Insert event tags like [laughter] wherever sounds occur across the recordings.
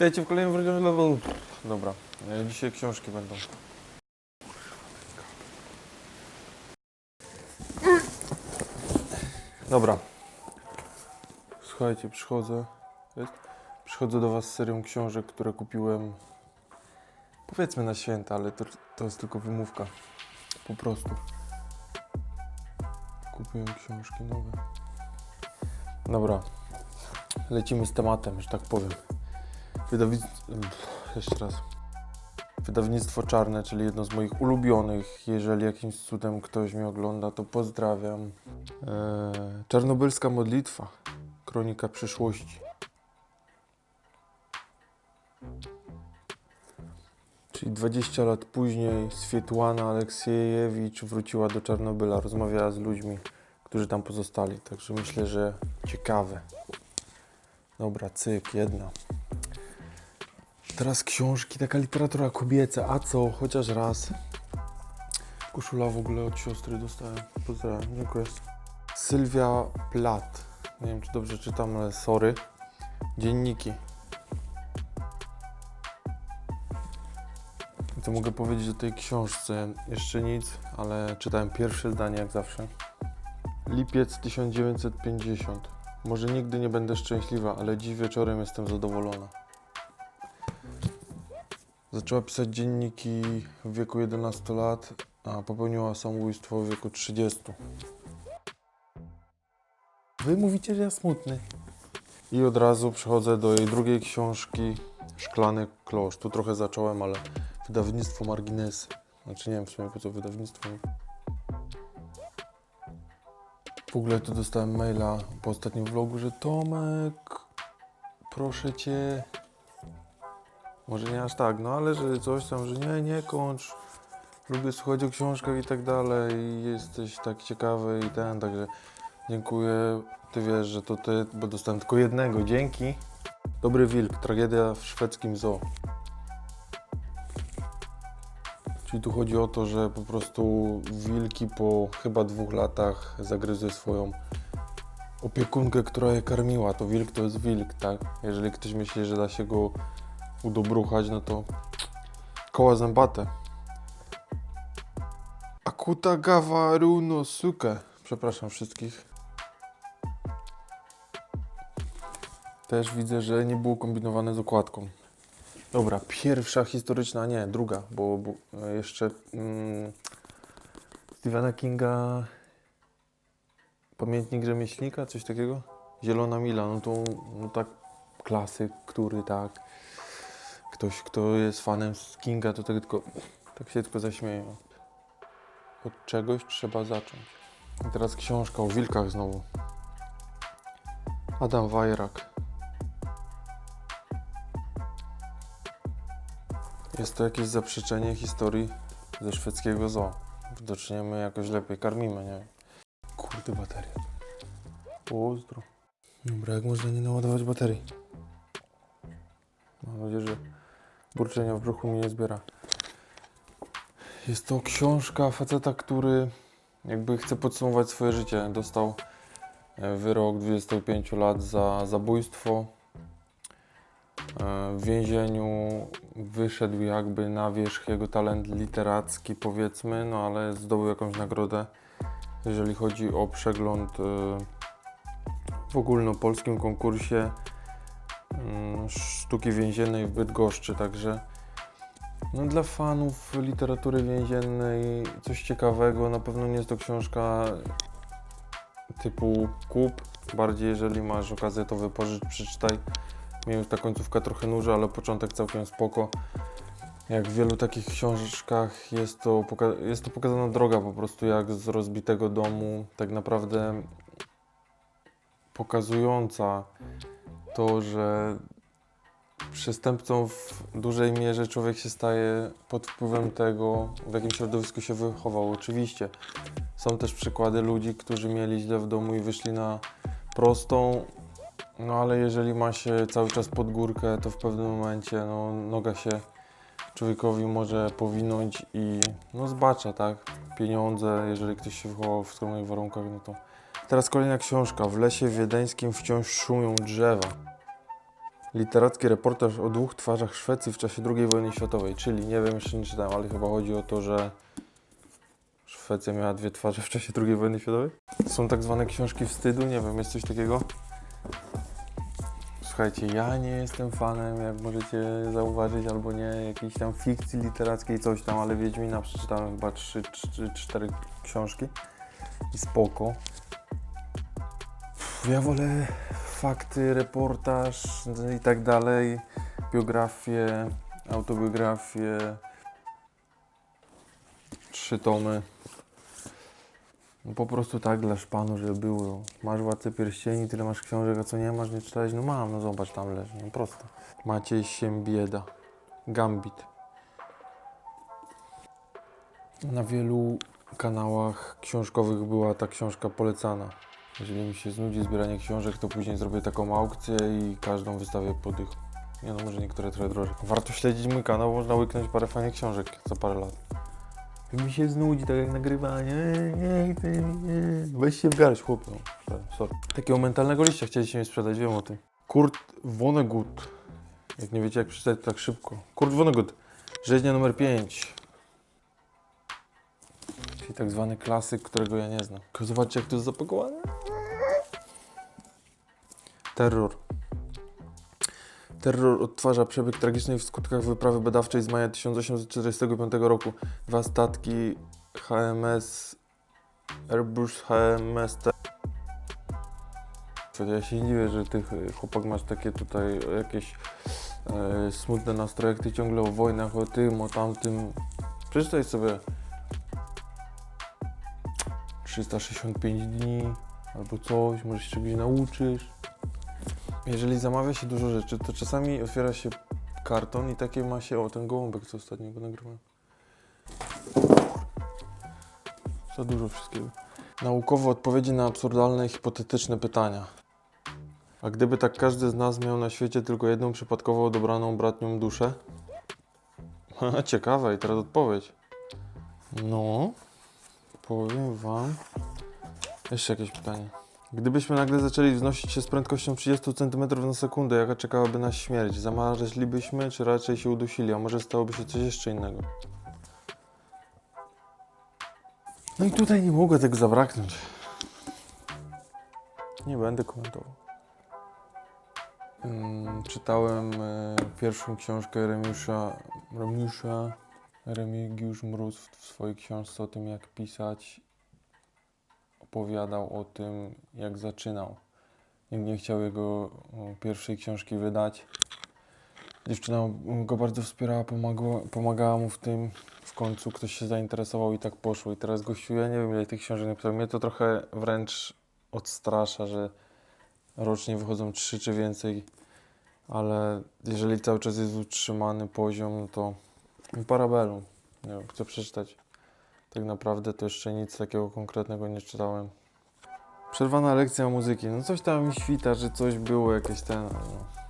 Witajcie w kolejnym level. Dobra, e, dzisiaj książki będą. Dobra. Słuchajcie, przychodzę. Jest? Przychodzę do Was z serią książek, które kupiłem. Powiedzmy na święta, ale to, to jest tylko wymówka. Po prostu. Kupiłem książki nowe. Dobra. Lecimy z tematem, że tak powiem. Wydawnictwo. Jeszcze raz. Wydawnictwo Czarne, czyli jedno z moich ulubionych. Jeżeli jakimś cudem ktoś mnie ogląda, to pozdrawiam. Eee, Czarnobylska modlitwa. Kronika przyszłości. Czyli 20 lat później Swietłana Aleksiejewicz wróciła do Czarnobyla, rozmawiała z ludźmi, którzy tam pozostali. Także myślę, że ciekawe. Dobra, cyk, jedna. Teraz książki, taka literatura kobieca, a co, chociaż raz. Koszula w ogóle od siostry dostałem. Pozdrawiam, dziękuję. Sylwia Plat. Nie wiem, czy dobrze czytam, ale sorry. Dzienniki. Co mogę powiedzieć o tej książce? Jeszcze nic, ale czytałem pierwsze zdanie jak zawsze. Lipiec 1950. Może nigdy nie będę szczęśliwa, ale dziś wieczorem jestem zadowolona. Zaczęła pisać dzienniki w wieku 11 lat, a popełniła samobójstwo w wieku 30. Wy mówicie, że ja smutny. I od razu przechodzę do jej drugiej książki, Szklany Klosz. Tu trochę zacząłem, ale wydawnictwo Marginesy. Znaczy nie wiem w sumie po co wydawnictwo. W ogóle tu dostałem maila po ostatnim vlogu, że Tomek, proszę cię. Może nie aż tak, no ale że coś tam, że nie, nie kończ. Lubię słuchać o książkach i tak dalej. I jesteś tak ciekawy i ten, także dziękuję. Ty wiesz, że to ty, bo dostałem tylko jednego. Dzięki. Dobry wilk, tragedia w szwedzkim zoo. Czyli tu chodzi o to, że po prostu wilki po chyba dwóch latach zagryzły swoją opiekunkę, która je karmiła. To wilk to jest wilk, tak? Jeżeli ktoś myśli, że da się go udobruchać, no to koła zębate. Akuta gawa runo suke. Przepraszam wszystkich. Też widzę, że nie było kombinowane z okładką. Dobra, pierwsza historyczna, nie, druga, bo, bo e, jeszcze mm, Stephena Kinga Pamiętnik Rzemieślnika, coś takiego? Zielona Mila, no to no tak klasyk, który tak ktoś, kto jest fanem Kinga, to tak tylko tak się tylko zaśmieje. Od czegoś trzeba zacząć. I teraz książka o wilkach znowu. Adam Wajrak. Jest to jakieś zaprzeczenie historii ze szwedzkiego zoo. Widocznie my jakoś lepiej karmimy, nie. Kurde, bateria. Pozdro. Dobra, jak można nie naładować baterii? Mam nadzieję, że burczenia w brzuchu mi nie zbiera. Jest to książka faceta, który jakby chce podsumować swoje życie. Dostał e, wyrok 25 lat za zabójstwo. E, W więzieniu wyszedł jakby na wierzch jego talent literacki, powiedzmy, no ale zdobył jakąś nagrodę, jeżeli chodzi o przegląd e, w ogólnopolskim konkursie sztuki więziennej w Bydgoszczy, także no, dla fanów literatury więziennej coś ciekawego. Na pewno nie jest to książka typu kup, bardziej jeżeli masz okazję to wypożyczyć, przeczytaj. Mnie już ta końcówka trochę nuży, ale początek całkiem spoko. Jak w wielu takich książkach jest to, jest to pokazana droga po prostu jak z rozbitego domu, tak naprawdę pokazująca to, że przestępcą w dużej mierze człowiek się staje pod wpływem tego, w jakim środowisku się wychował. Oczywiście są też przykłady ludzi, którzy mieli źle w domu i wyszli na prostą, no ale jeżeli ma się cały czas pod górkę, to w pewnym momencie no, noga się człowiekowi może powinąć i no zbacza, tak? Pieniądze, jeżeli ktoś się wychował w skromnych warunkach, no to... Teraz kolejna książka. W lesie wiedeńskim wciąż szumią drzewa. Literacki reportaż o dwóch twarzach Szwecji w czasie II wojny światowej, czyli nie wiem, jeszcze nie czytałem, ale chyba chodzi o to, że Szwecja miała dwie twarze w czasie II wojny światowej. Są tak zwane książki wstydu, nie wiem, jest coś takiego? Słuchajcie, ja nie jestem fanem, jak możecie zauważyć, albo nie, jakiejś tam fikcji literackiej, coś tam, ale Wiedźmina przeczytałem chyba 3 czy 4 książki i spoko. Ja wolę fakty, reportaż i tak dalej, biografię, autobiografię, trzy tomy. No po prostu tak dla szpanu, żeby było. Masz Władcę Pierścieni, tyle masz książek, a co nie masz, nie czytałeś? No mam, no zobacz, tam leży, no prosto. Maciej Siembieda, Gambit. Na wielu kanałach książkowych była ta książka polecana. Jeżeli mi się znudzi zbieranie książek, to później zrobię taką aukcję i każdą wystawię po dychu. Nie no, może niektóre trochę drożej. Warto śledzić mój kanał, można łyknąć parę fajnych książek za parę lat. Jak mi się znudzi, tak jak nagrywanie, nie, nie. weź się w garść, chłopie. No, sorry. Takiego mentalnego liścia chcieliście mi sprzedać, wiem o tym. Kurt Vonnegut. Jak nie wiecie jak przeczytać to tak szybko. Kurt Vonnegut. Rzeźnia numer 5. Czyli tak zwany klasyk, którego ja nie znam. Zobaczcie jak to jest zapakowane. Terror. Terror odtwarza przebieg tragicznej w skutkach wyprawy badawczej z maja 1845 roku. Dwa statki HMS Airbus HMS Te- Ja się dziwię, że ty ch- chłopak masz takie tutaj jakieś e, smutne nastroje, jak ty ciągle o wojnach, o tym, o tamtym. Przeczytaj sobie 365 dni albo coś, może się czegoś nauczysz. Jeżeli zamawia się dużo rzeczy, to czasami otwiera się karton i takie ma się, o ten gołąbek, co ostatnio go nagrywałem. Za dużo wszystkiego. Naukowe odpowiedzi na absurdalne hipotetyczne pytania. A gdyby tak każdy z nas miał na świecie tylko jedną przypadkowo odebraną bratnią duszę? [laughs] Ciekawe, i teraz odpowiedź. No, powiem wam. Jeszcze jakieś pytanie. Gdybyśmy nagle zaczęli wznosić się z prędkością 30 cm na sekundę, jaka czekałaby nas śmierć? Zamarzlibyśmy, czy raczej się udusili? A może stałoby się coś jeszcze innego? No i tutaj nie mogło tego zabraknąć. Nie będę komentował. Mm, czytałem e, pierwszą książkę Remiusza, Remiusza Remigiusz Mróz w, w swojej książce o tym, jak pisać opowiadał o tym, jak zaczynał. Nikt nie chciał jego pierwszej książki wydać. Dziewczyna go bardzo wspierała, pomagała, pomagała mu w tym. W końcu ktoś się zainteresował i tak poszło. I teraz gościu, ja nie wiem ile tych książek napisał. Mnie to trochę wręcz odstrasza, że rocznie wychodzą trzy czy więcej. Ale jeżeli cały czas jest utrzymany poziom, no to Parabellum. Nie wiem, chcę przeczytać. Tak naprawdę to jeszcze nic takiego konkretnego nie czytałem. Przerwana lekcja muzyki. No coś tam mi świta, że coś było jakieś ten. ale No.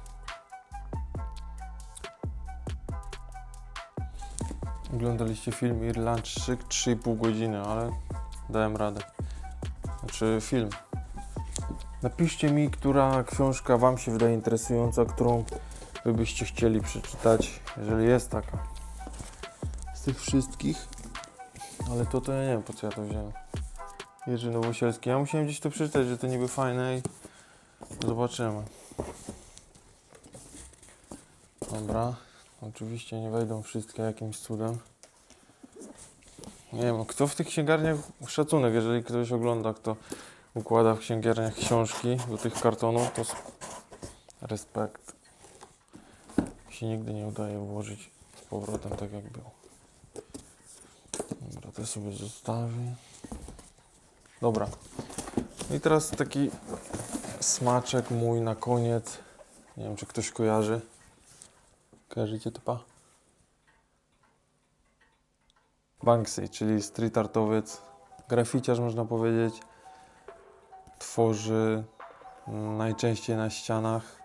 Oglądaliście film Irlandczyk 3,5 godziny, ale dałem radę. Znaczy film. Napiszcie mi, która książka Wam się wydaje interesująca, którą byście chcieli przeczytać, jeżeli jest taka. Z tych wszystkich. Ale to to ja nie wiem po co ja to wziąłem. Jerzy Nowosielski. Ja musiałem gdzieś to przeczytać, że to niby fajne i zobaczymy. Dobra. Oczywiście nie wejdą wszystkie jakimś cudem. Nie wiem, kto w tych księgarniach szacunek, jeżeli ktoś ogląda, kto układa w księgarniach książki do tych kartonów, to respekt. Się nigdy nie udaje włożyć z powrotem tak jak było. To sobie zostawię. Dobra. No i teraz taki smaczek mój na koniec. Nie wiem, czy ktoś kojarzy. Kojarzycie typa? Banksy, czyli street artowiec, graficiarz można powiedzieć. Tworzy najczęściej na ścianach.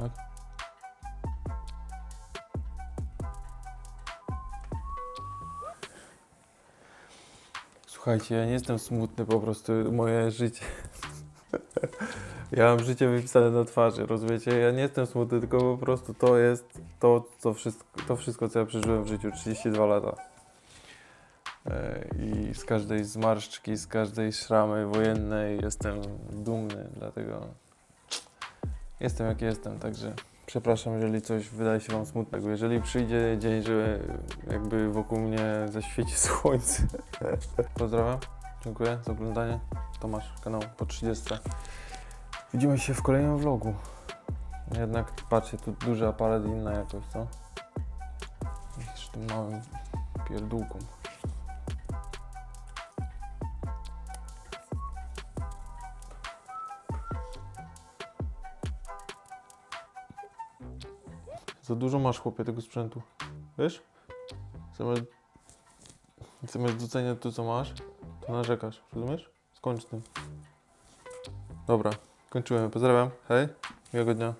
Tak? Słuchajcie, ja nie jestem smutny, po prostu moje życie. [laughs] ja mam życie wypisane na twarzy, rozumiecie? Ja nie jestem smutny, tylko po prostu to jest to, co wszystko, to wszystko, co ja przeżyłem w życiu 32 lata. E, I z każdej zmarszczki, z każdej szramy wojennej jestem dumny, dlatego jestem jak jestem, także przepraszam, jeżeli coś wydaje się Wam smutnego. Jeżeli przyjdzie dzień, że jakby wokół mnie zaświeci [laughs] słońce. Pozdrawiam, dziękuję za oglądanie. Tomasz, kanał po 30. Widzimy się w kolejnym vlogu. Jednak patrzcie, tu duży aparat i inna jakość, co? Niż tym małym pierdółką. Za dużo masz, chłopie, tego sprzętu. Wiesz? Zamiast, zamiast doceniać to, co masz, to narzekasz. Rozumiesz? Skończ tym. Dobra, kończyłem. Pozdrawiam. Hej. Miłego dnia.